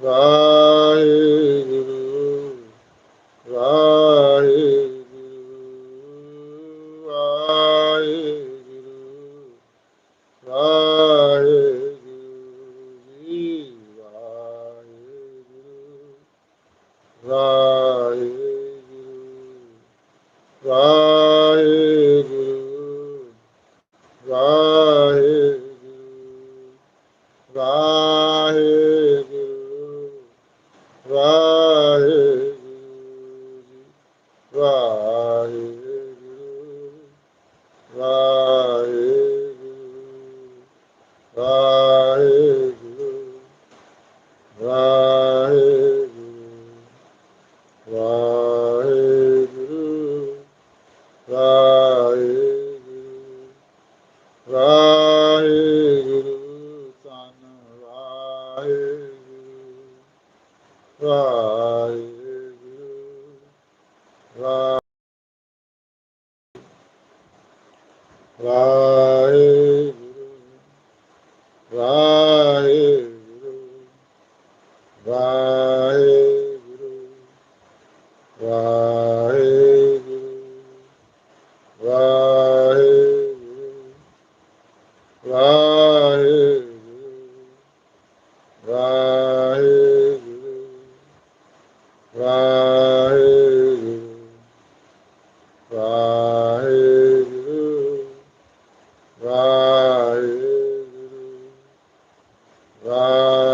ਵਾਹਿਗੁਰੂ ਵਾਹਿਗੁਰੂ ਵਾਹਿਗੁਰੂ ਵਾਹਿਗੁਰੂ ਜੀ ਵਾਹਿਗੁਰੂ ਵਾਹਿਗੁਰੂ ਵਾਹਿਗੁਰੂ ਵਾਹਿਗੁਰੂ ਵਾਹਿਗੁਰੂ ਵਾਹਿਗੁਰੂ ਵਾਹਿਗੁਰੂ ਵਾ- ਵਾਹਿਗੁਰੂ ਵਾਹਿਗੁਰੂ ਵਾਹਿਗੁਰੂ ਵਾਹਿਗੁਰੂ ਵਾਹਿਗੁਰੂ ਵਾਹਿਗੁਰੂ 啊。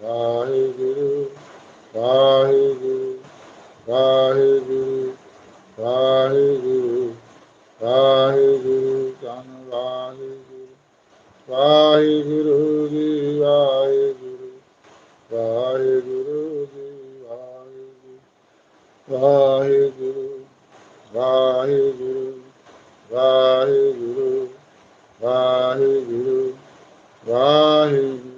ਵਾਹਿਗੁਰੂ ਵਾਹਿਗੁਰੂ ਵਾਹਿਗੁਰੂ ਵਾਹਿਗੁਰੂ ਵਾਹਿਗੁਰੂ ਧੰਨ ਵਾਹਿਗੁਰੂ ਵਾਹਿਗੁਰੂ ਜੀ, ਵਾਹਿਗੁਰੂ ਵਾਹਿਗੁਰੂ ਜੀ, ਵਾਹਿਗੁਰੂ ਵਾਹਿਗੁਰੂ ਵਾਹਿਗੁਰੂ ਵਾਹਿਗੁਰੂ ਵਾਹਿਗੁਰੂ ਵਾਹਿਗੁਰੂ